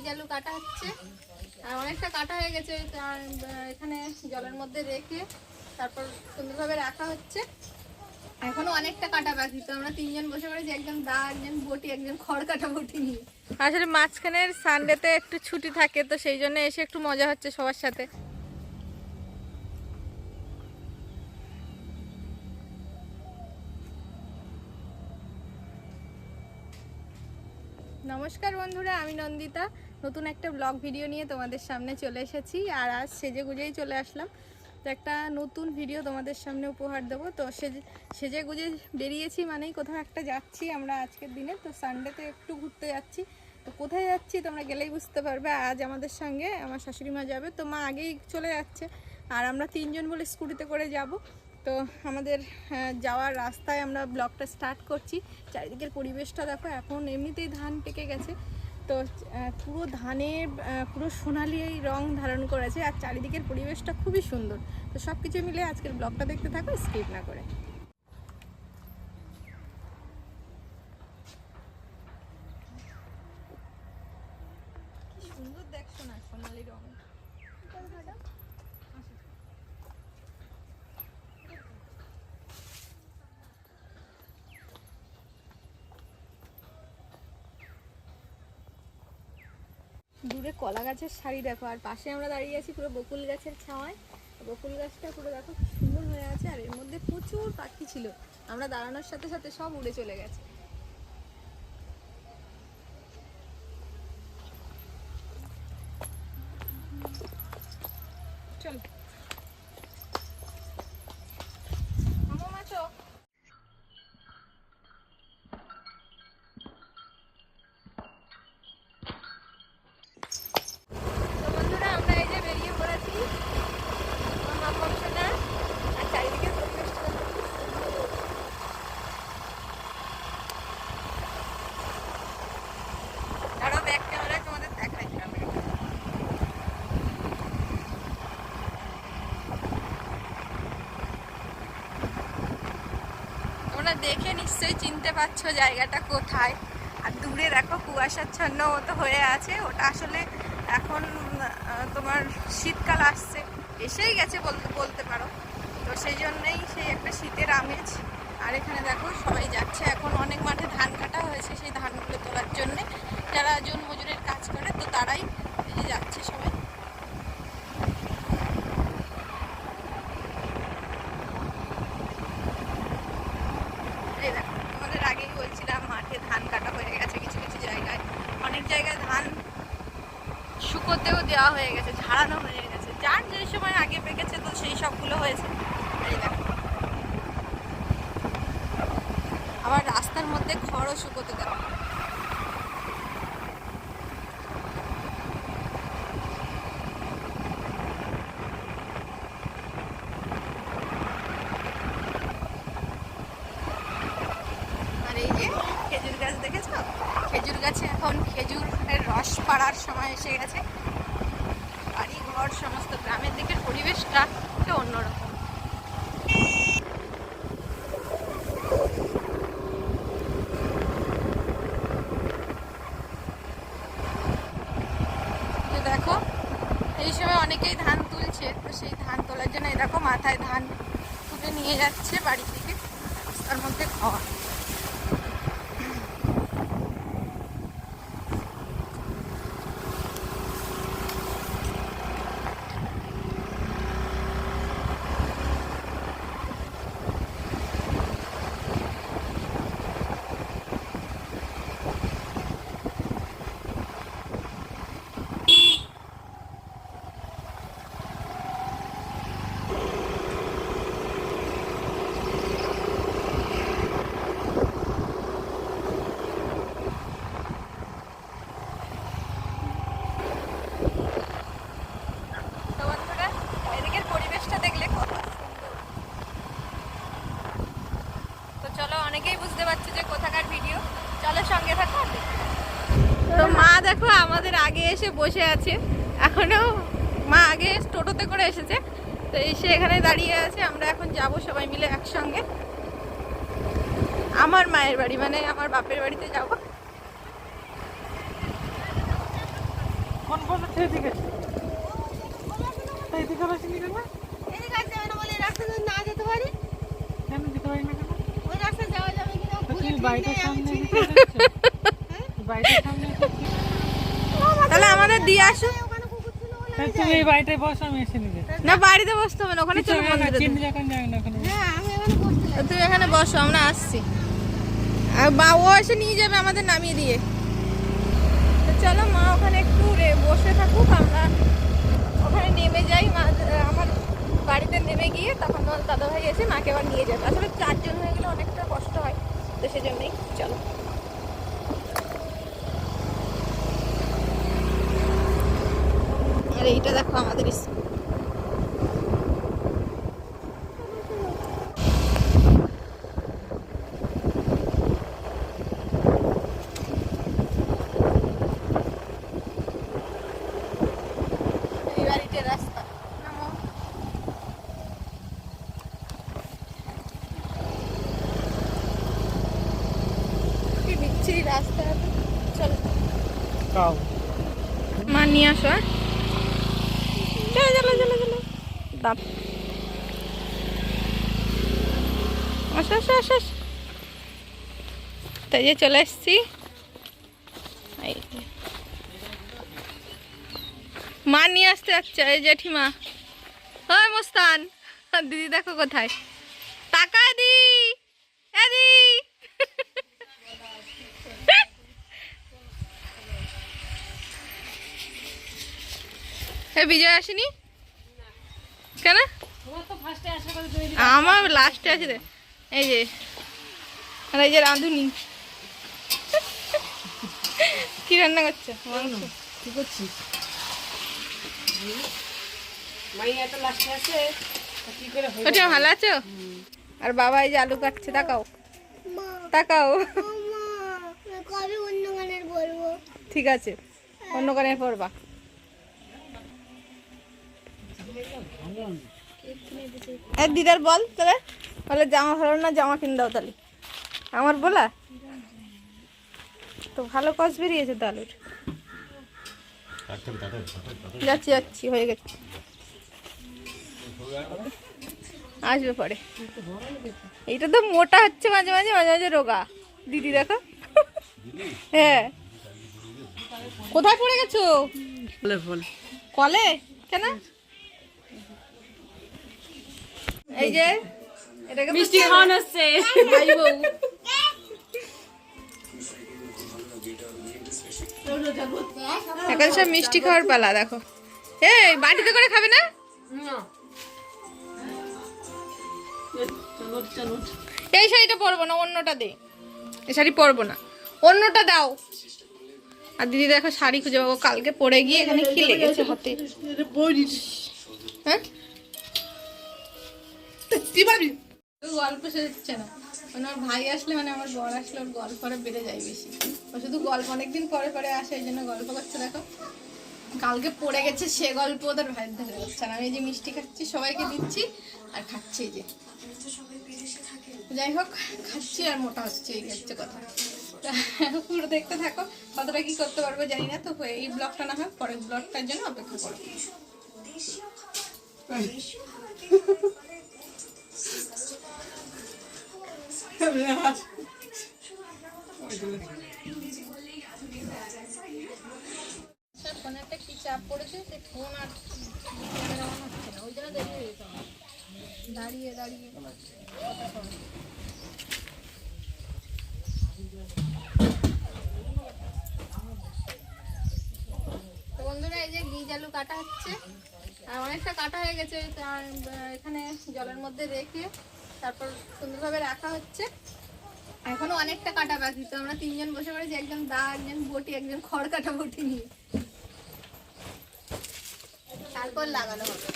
পিঁয়াজ আলু কাটা হচ্ছে। আর অনেকটা কাটা হয়ে গেছে এখানে জলের মধ্যে রেখে তারপর সুন্দরভাবে রাখা হচ্ছে। এখনও অনেকটা কাটা বাকি, তো আমরা তিনজন বসে পড়েছি, একজন দা, একজন বটি, একজন খড় কাটা বটি নিয়ে। আসলে মাঝখানের সানডেতে একটু ছুটি থাকে, তো সেই জন্য এসে একটু মজা হচ্ছে সবার সাথে। নমস্কার বন্ধুরা, আমি নন্দিতা। নতুন একটা ব্লগ ভিডিও নিয়ে তোমাদের সামনে চলে এসেছি, আর আজ সেজে গুজেই চলে আসলাম। তো একটা নতুন ভিডিও তোমাদের সামনে উপহার দেবো। তো সেজে সেজে গুজে বেরিয়েছি মানেই কোথাও একটা যাচ্ছি আমরা আজকের দিনে। তো সানডেতে একটু ঘুরতে যাচ্ছি। তো কোথায় যাচ্ছি তোমরা গেলেই বুঝতে পারবে। আজ আমাদের সঙ্গে আমার শাশুড়ি মা যাবে। তো মা আগেই চলে যাচ্ছে। আর আমরা তিনজন বলে স্কুটিতে করে যাব। তো আমাদের যাওয়ার রাস্তায় আমরা ব্লগটা স্টার্ট করছি। চারিদিকের পরিবেশটা দেখো, এখন এমনিতেই ধান পেকে গেছে। তো পুরো ধানে পুরো সোনালি এই রং ধারণ করেছে, আর চারিদিকের পরিবেশটা খুবই সুন্দর। তো সব কিছু মিলে আজকের ব্লগটা দেখতে থাকো, স্কিপ না করে কি সুন্দর দেখছ না সোনালি রং দূরে কলা গাছের শাড়ি দেখো, আর পাশে আমরা দাঁড়িয়ে আছি পুরো বকুল গাছের ছাওয়ায়। বকুল গাছটা পুরো দেখো সুন্দর হয়ে আছে, আর এর মধ্যে প্রচুর পাখি ছিল। আমরা দাঁড়ানোর সাথে সাথে সব উড়ে চলে গেছে। চল মামা মাছো তো বন্ধুরা আমরা এই যে বেরিয়ে পড়েছি আমার মামার সোনা আর চারিদিকে পরিবেশটা দেখো কি সুন্দর। দাঁড়াও ব্যাক ক্যামেরায় তোমাদের দেখাই আমি তোমরা দেখে নিশ্চয়ই চিনতে পারছ জায়গাটা কোথায়। আর দূরে দেখো কুয়াশাচ্ছন্ন মতো হয়ে আছে। ওটা আসলে এখন তোমার শীতকাল আসছে। এসেই গেছে বলতে বলতে পারো। তো সেই জন্যেই সেই একটা শীতের আমেজ। আর এখানে দেখো সবাই যাচ্ছে। এখন অনেক মাঠে ধান কাটা হয়েছে সেই ধানগুলো তোলার জন্যে যারা জন মজুরের কাজ করে তো তারাই এই যে যাচ্ছে সবাই এই দেখো তোমাদের আগেই বলছিলাম মাঠে ধান কাটা হয়ে গেছে কিছু কিছু জায়গায় অনেক জায়গায় ধান শুকোতেও দেওয়া হয়ে গেছে, ঝাড়ানো হয়ে গেছে। যার যে সময় আগে পেকেছে, তো সেই সবগুলো হয়েছে। আবার রাস্তার মধ্যে খড়ও শুকোতে দেওয়া গাছ দেখেছ? খেজুর গাছে এখন খেজুরের রস পাড়ার সময় এসে গেছে বাড়ি ঘর সমস্ত গ্রামের দিকের পরিবেশটা একটু অন্যরকম তো দেখো অনেকেই ধান তুলছে, তো সেই ধান তোলার জন্য এরকম মাথায় ধান তুলে নিয়ে যাচ্ছে বাড়ি থেকে তার মধ্যে খাওয়া তো বন্ধুরা এদিকের পরিবেশটা দেখলে কত সুন্দর তো চলো অনেকেই বুঝতে পারছে যে কোথাকার ভিডিও চলো সঙ্গে থাকো আর দেখতে থাকো। তো মা দেখো আমাদের আগে এসে বসে আছে। এখনও মা আগে টোটোতে করে এসেছে। তো এসে এখানে দাঁড়িয়ে আছে। আমরা এখন যাব সবাই মিলে একসঙ্গে। আমার মায়ের বাড়ি মানে আমার বাপের বাড়িতে যাব। কোন তাহলে আমাদের দিয়ে আসো। ওখানে কুকুর ছিল বলে তাই আমি তুমি। এই বাড়িটায় বসো আমি এসে নিবে না বাড়িতে বসতে হবে না ওখানে চলো মন্দিরে চিনি যখন যাবে না ওখানে হ্যাঁ আমি বসতে তুমি এখানে বসো আমরা আসছি। আর বা ও এসে নিয়ে যাবে আমাদের নামিয়ে দিয়ে। তো চলো মা ওখানে একটু রে- বসে থাকুক আমরা ওখানে নেমে যাই। মা আমার বাড়িতে নেমে গিয়ে তখন তোমার দাদাভাই এসে মাকে আবার নিয়ে যাবে। আসলে চারজন হয়ে গেলে অনেকটা কষ্ট হয় তো সেজন্যই। চলো। আর এইটা দেখো আমাদের স্কুল। রাস্তা। নামো। কি রাস্তা চলো। মা নিয়ে আসো হ্যাঁ? চলো চলো চলো চলো দাম। তাই যে চলে এসছি। মা নিয়ে আসতে যাচ্ছে এই জেঠিমা হয় মোস্তান, দিদি দেখো কোথায় টাকা দি এদি এ বিজয় আসেনি? কেন? আমার লাস্টে আছে রে। এই যে আর এই যে রাঁধুনি। কি রান্না করছ? কি করছিস? মাই এত লাস্টে আছে তা কি করে হয়ে ওটা ভালো আছো? আর বাবা এই যে আলু কাটছে তাকাও। তাকাও। কবে অন্য গানের বলব ঠিক আছে অন্য গানের পড়বা। এ দিদার বল তাহলে। তাহলে জামা ভালো না জামা কিনে দাও তাহলে। আমার বলা? তো ভালো কস বেরিয়েছে তো আলুর যাচ্ছি যাচ্ছি হয়ে গেছে। আসবে পরে। এইটা তো মোটা হচ্ছে মাঝে মাঝে মাঝে মাঝে রোগা। দিদি দেখো। হ্যাঁ। কোথায় পড়ে গেছো? কলে? কেন? এই যে এটাকে মিষ্টি খাওয়ানো আসছে ভাই বউ এখন সব মিষ্টি খাওয়ার পালা দেখো। এই বাটিতে করে খাবে না? চলো চলো এই শাড়িটা পরবো না অন্যটা দে। এই শাড়ি পরবো না। অন্যটা দাও। আর দিদি দেখো শাড়ি খুঁজে পাবো কালকে পরে গিয়ে এখানে কি লেগেছে হাতে? হ্যাঁ? কি পারবি? গল্প শেষছে না। মানে আমার ভাই আসলে মানে আমার বর আসলে ওর গল্প আরও বেড়ে যায় বেশি। ও শুধু গল্প অনেকদিন পরে পরে আসে এই জন্য গল্প করছে দেখো। কালকে পড়ে গেছে সে গল্প ওদের ভাইয়ের ধরে যাচ্ছে। আর আমি এই যে মিষ্টি খাচ্ছি সবাইকে দিচ্ছি আর খাচ্ছি এই যে। যাই হোক খাচ্ছি আর মোটা হচ্ছে এই হচ্ছে কথা। তা পুরো দেখতে থাকো কতটা কি করতে পারব জানি না তো এই ব্লগটা না হয় পরের ব্লগটার জন্য অপেক্ষা করো। ফোনে একটা কি চাপ পড়েছে সে ফোন আর দাঁড়িয়ে দাঁড়িয়ে বন্ধুরা, এই যে বীজ আলু কাটা হচ্ছে। আর অনেকটা কাটা হয়ে গেছে এখানে জলের মধ্যে রেখে তারপর সুন্দরভাবে রাখা হচ্ছে। এখনও অনেকটা কাটা বাকি তো আমরা তিনজন বসে পড়েছি একজন দা একজন বটি একজন খড় কাটা বটি নিয়ে। তারপর লাগানো হবে।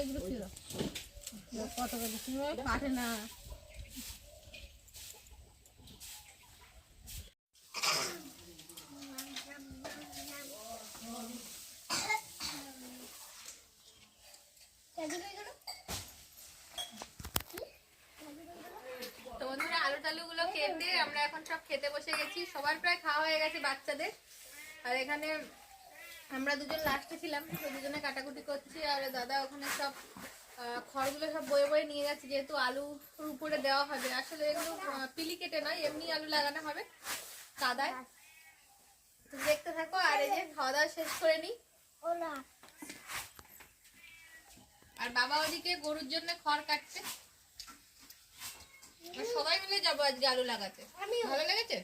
এগুলো ছিল। কত কাটে না তো বন্ধুরা আলু টালুগুলো কেটে আমরা এখন সব খেতে বসে গেছি সবার প্রায় খাওয়া হয়ে গেছে বাচ্চাদের। আর এখানে আমরা দুজন লাস্টে ছিলাম তো দুজনে কাটাকুটি করছি আর দাদা ওখানে সব খড়গুলো সব বয়ে বয়ে নিয়ে যাচ্ছে যেহেতু আলুর উপরে দেওয়া হবে। আসলে এগুলো পিলি কেটে নয় এমনি আলু লাগানো হবে কাদায়। দেখতে থাকো আর এই যে খাওয়া দাওয়া শেষ করে নিই। আর বাবা ওদিকে গরুর জন্য খড় কাটছে। সবাই মিলে যাব আজকে আলু লাগাতে। ভালো লেগেছে?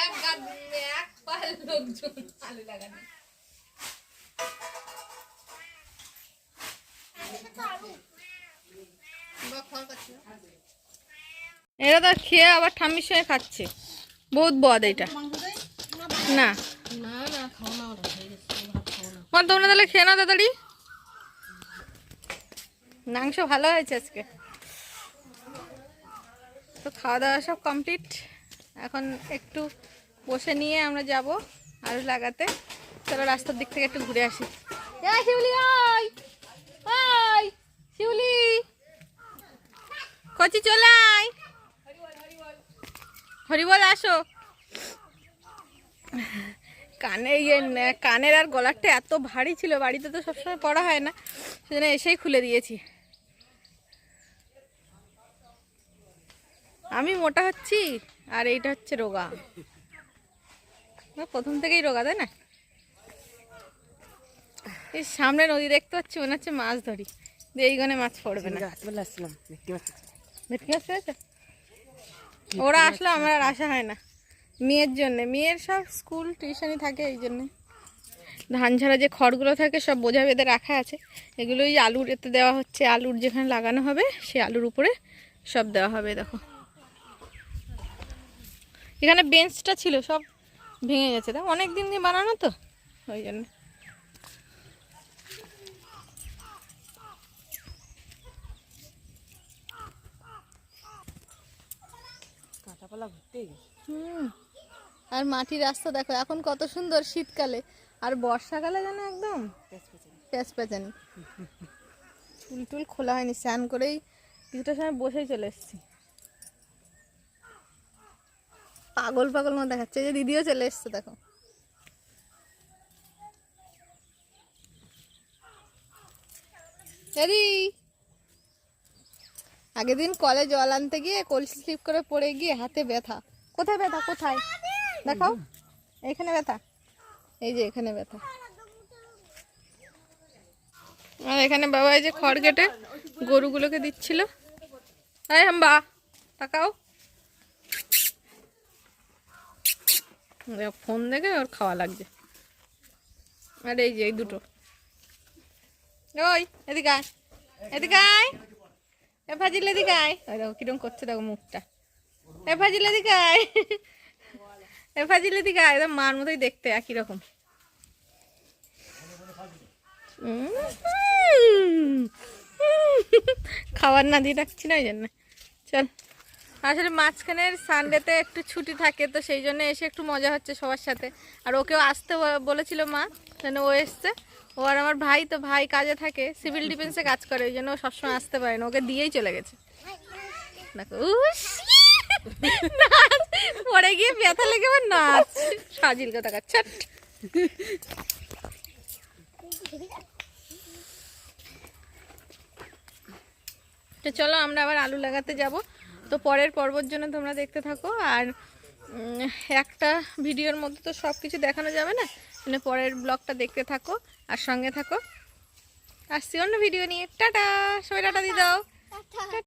এক এক পাল লোকজন আলু লাগানো। বাবা খড় কাটছে এরা তো খেয়ে আবার ঠাম্মির সঙ্গে খাচ্ছে। বহুত বদ এটা। না। না না না না। তোমরা তাহলে খেয়ে নাও তাড়াতাড়ি। মাংস ভালো হয়েছে আজকে। তো খাওয়া দাওয়া সব কমপ্লিট এখন একটু বসে নিয়ে আমরা যাব আলু লাগাতে। চলো রাস্তার দিক থেকে একটু ঘুরে আসি। শিউলি শিউলি। কচি চলে আয়। হরিবল আসো। কানে ইয়ে কানের আর গলারটা এত ভারী ছিল বাড়িতে তো সবসময় পড়া হয় না। সেজন্য এসেই খুলে দিয়েছি। আমি মোটা হচ্ছি আর এইটা হচ্ছে রোগা। প্রথম থেকেই রোগা তাই না? এই সামনে নদী দেখতে পাচ্ছি মনে হচ্ছে মাছ ধরি। এইখানে মাছ পড়বে না। ভেটকি মাছ পেয়েছ ওরা আসলে আমার আর আসা হয় না। মেয়ের জন্য মেয়ের সব স্কুল টিউশনই থাকে এই জন্যে। ধান ছাড়া যে খড়গুলো থাকে সব বোঝা বেঁধে রাখা আছে। এগুলোই আলুর এতে দেওয়া হচ্ছে আলুর যেখানে লাগানো হবে সে আলুর উপরে সব দেওয়া হবে দেখো। এখানে বেঞ্চটা ছিল সব ভেঙে গেছে। তা অনেক দিন দিয়ে বানানো তো? ওই জন্য। কাঁটাপালা ঘুরতে হুম। আর মাটির রাস্তা দেখো এখন কত সুন্দর শীতকালে। আর বর্ষাকালে যেন একদম প্যাচ প্যাচানি চুল টুল খোলা হয়নি স্নান করেই কিছুটা সময় বসেই চলে এসেছি। পাগল পাগল মতো দেখাচ্ছে যে দিদিও চলে এসছে, দেখো। এরি! আগের দিন কলে জল আনতে গিয়ে কলসি স্লিপ করে পড়ে গিয়ে হাতে ব্যথা। কোথায় ব্যথা? কোথায়? দেখাও। এখানে ব্যথা। এই যে এখানে ব্যথা। আর এখানে বাবা এই যে খড় কেটে গরুগুলোকে দিচ্ছিল। এই হাম্বা, তাকাও। ফোন দেখে ওর খাওয়া লাগছে আর এই যে এই দুটো ওই এদিকে আয় এদিকে আয় এ ভাজিলে এদিকে আয় ওই দেখো কিরম করছে দেখো মুখটা এ ভাজিলে এদিকে আয় এ ভাজিলে এদিকে আয় একদম মার মতোই দেখতে একই রকম খাবার না দিয়ে রাখছি না ওই জন্য চল আসলে মাঝখানের সানডেতে একটু ছুটি থাকে, তো সেই জন্য এসে একটু মজা হচ্ছে সবার সাথে। আর ওকেও আসতে বলেছিল মা, যেন ও এসছে। ও আর আমার ভাই, তো ভাই কাজে থাকে সিভিল ডিফেন্সে কাজ করে, ওই জন্য ও সবসময় আসতে পারে না, ওকে দিয়েই চলে গেছে। পরে গিয়ে ব্যথা লেগে আবার নাচ। সাজিল কথা ছট। তো চলো আমরা আবার আলু লাগাতে যাব। তো পরের পর্বর জন্য তোমরা দেখতে থাকো, আর একটা ভিডিওর মধ্যে তো সব কিছু দেখানো যাবে না? মানে পরের ব্লগটা দেখতে থাকো, আর সঙ্গে থাকো। আসছি অন্য ভিডিও নিয়ে। টাটা! সবাই টাটা দিয়ে দাও।